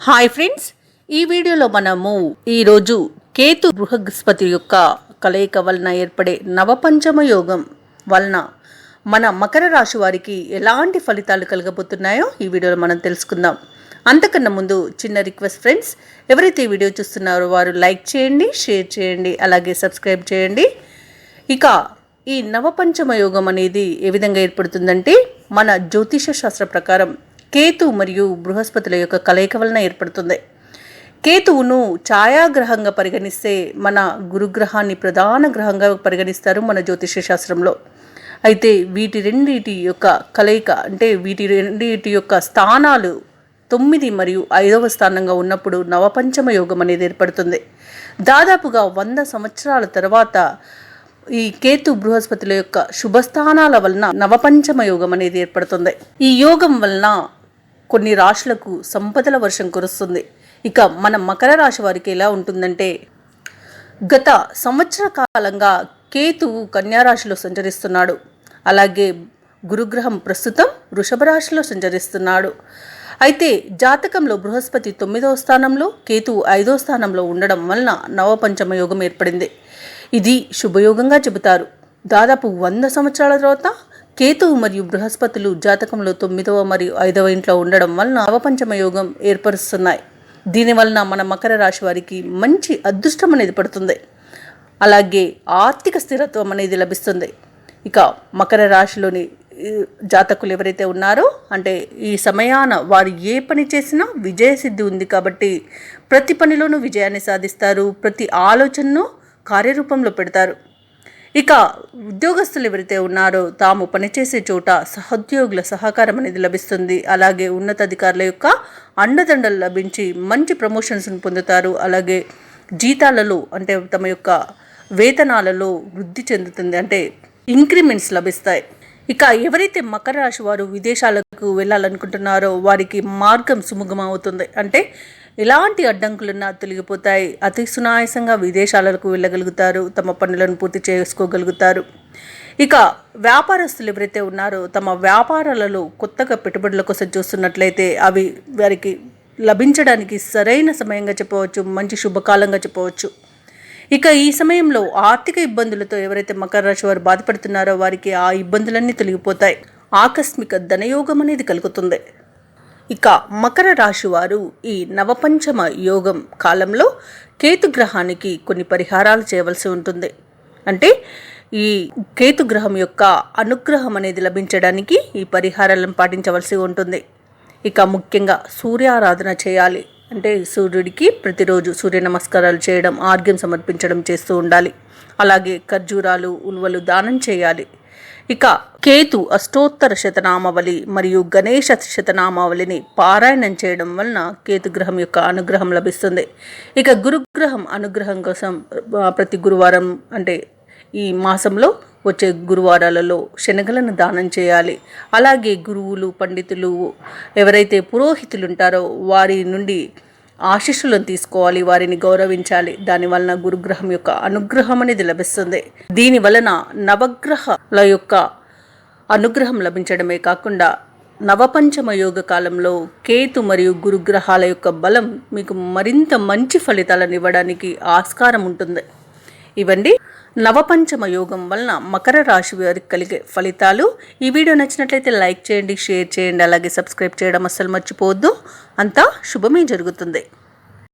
Hi friends ఈ వీడియోలో మనము ఈరోజు కేతు బృహస్పతి యొక్క కలయిక వలన ఏర్పడే నవపంచమ యోగం వలన మన మకర రాశి వారికి ఎలాంటి ఫలితాలు కలగబోతున్నాయో ఈ వీడియోలో మనం తెలుసుకుందాం. అంతకన్నా ముందు చిన్న రిక్వెస్ట్ ఫ్రెండ్స్ ఎవరైతే ఈ వీడియో చూస్తున్నారో వారు లైక్ చేయండి షేర్ చేయండి అలాగే సబ్స్క్రైబ్ చేయండి. ఇక ఈ నవపంచమ యోగం అనేది ఏ విధంగా ఏర్పడుతుందంటే మన జ్యోతిష శాస్త్ర ప్రకారం కేతు మరియు బృహస్పతుల యొక్క కలయిక వలన ఏర్పడుతుంది. కేతువును ఛాయాగ్రహంగా పరిగణిస్తే మన గురుగ్రహాన్ని ప్రధాన గ్రహంగా పరిగణిస్తారు మన జ్యోతిష శాస్త్రంలో. అయితే వీటి రెండిటి యొక్క కలయిక అంటే వీటి రెండిటి యొక్క స్థానాలు తొమ్మిది మరియు ఐదవ స్థానంగా ఉన్నప్పుడు నవపంచమ యోగం అనేది ఏర్పడుతుంది. దాదాపుగా వంద సంవత్సరాల తర్వాత ఈ కేతు బృహస్పతుల యొక్క శుభస్థానాల వలన నవపంచమ యోగం అనేది ఏర్పడుతుంది. ఈ యోగం వలన కొన్ని రాశులకు సంపదల వర్షం కురుస్తుంది. ఇక మన మకర రాశి వారికి ఎలా ఉంటుందంటే గత సంవత్సర కాలంగా కేతువు కన్యారాశిలో సంచరిస్తున్నాడు. అలాగే గురుగ్రహం ప్రస్తుతం వృషభ రాశిలో సంచరిస్తున్నాడు. అయితే జాతకంలో బృహస్పతి తొమ్మిదవ స్థానంలో కేతువు ఐదో స్థానంలో ఉండడం వలన నవపంచమ యోగం ఏర్పడింది. ఇది శుభయోగంగా చెబుతారు. దాదాపు వంద సంవత్సరాల తర్వాత కేతువు మరియు బృహస్పతులు జాతకంలో తొమ్మిదవ మరియు ఐదవ ఇంట్లో ఉండడం వలన అవపంచమ యోగం ఏర్పరుస్తున్నాయి దీనివలన మన మకర రాశి వారికి మంచి అదృష్టం అనేది పడుతుంది. అలాగే ఆర్థిక స్థిరత్వం అనేది లభిస్తుంది. ఇక మకర రాశిలోని జాతకులు ఎవరైతే ఉన్నారో అంటే ఈ సమయాన వారు ఏ పని చేసినా విజయసిద్ధి ఉంది కాబట్టి ప్రతి పనిలోనూ విజయాన్ని సాధిస్తారు. ప్రతి ఆలోచనను కార్యరూపంలో పెడతారు. ఇక ఉద్యోగస్తులు ఎవరైతే ఉన్నారో తాము పనిచేసే చోట సహోద్యోగుల సహకారం అనేది లభిస్తుంది. అలాగే ఉన్నతాధికారుల యొక్క అండదండలు లభించి మంచి ప్రమోషన్స్ను పొందుతారు. అలాగే జీతాలలో అంటే తమ యొక్క వేతనాలలో వృద్ధి చెందుతుంది. అంటే ఇంక్రిమెంట్స్ లభిస్తాయి. ఇక ఎవరైతే మకర రాశి వారు విదేశాలకు వెళ్ళాలనుకుంటున్నారో వారికి మార్గం సుముఖం అవుతుంది అంటే ఎలాంటి అడ్డంకులున్నా తొలగిపోతాయి. అతి సునాయాసంగా విదేశాలకు వెళ్ళగలుగుతారు. తమ పనులను పూర్తి చేసుకోగలుగుతారు. ఇక వ్యాపారస్తులు ఎవరైతే ఉన్నారో తమ వ్యాపారాలలో కొత్తగా పెట్టుబడుల కోసం చూస్తున్నట్లయితే అవి వారికి లభించడానికి సరైన సమయంగా చెప్పవచ్చు మంచి శుభకాలంగా చెప్పవచ్చు. ఇక ఈ సమయంలో ఆర్థిక ఇబ్బందులతో ఎవరైతే మకర రాశి వారు బాధపడుతున్నారో వారికి ఆ ఇబ్బందులన్నీ తొలగిపోతాయి. ఆకస్మిక ధనయోగం అనేది కలుగుతుంది. ఇక మకర రాశి వారు ఈ నవపంచమ యోగం కాలంలో కేతు గ్రహానికి కొన్ని పరిహారాలు చేయవలసి ఉంటుంది. అంటే ఈ కేతు గ్రహం యొక్క అనుగ్రహం అనేది లభించడానికి ఈ పరిహారాలను పాటించవలసి ఉంటుంది. ఇక ముఖ్యంగా సూర్యారాధన చేయాలి. అంటే సూర్యుడికి ప్రతిరోజు సూర్య నమస్కారాలు చేయడం ఆర్గ్యం సమర్పించడం చేస్తూ ఉండాలి. అలాగే ఖర్జూరాలు ఉల్వలు దానం చేయాలి. ఇక కేతు అష్టోత్తర శతనామావళి మరియు గణేష శతనామావళిని పారాయణం చేయడం వలన కేతు గ్రహం యొక్క అనుగ్రహం లభిస్తుంది. ఇక గురుగ్రహం అనుగ్రహం కోసం ప్రతి గురువారం అంటే ఈ మాసంలో వచ్చే గురువారాలలో శనగలను దానం చేయాలి. అలాగే గురువులు పండితులు ఎవరైతే పురోహితులు ఉంటారో వారి నుండి ఆశీస్సులను తీసుకోవాలి వారిని గౌరవించాలి. దాని వలన గురుగ్రహం యొక్క అనుగ్రహం అనేది లభిస్తుంది. దీని వలన నవగ్రహాల యొక్క అనుగ్రహం లభించడమే కాకుండా నవపంచమ యోగ కాలంలో కేతు మరియు గురుగ్రహాల యొక్క బలం మీకు మరింత మంచి ఫలితాలను ఇవ్వడానికి ఆస్కారం ఉంటుంది. ఇవండి నవపంచమ యోగం వలన మకర రాశి వారికి కలిగే ఫలితాలు. ఈ వీడియో నచ్చినట్లయితే లైక్ చేయండి షేర్ చేయండి అలాగే సబ్స్క్రైబ్ చేయడం అస్సలు మర్చిపోవద్దు. అంతా శుభమే జరుగుతుంది.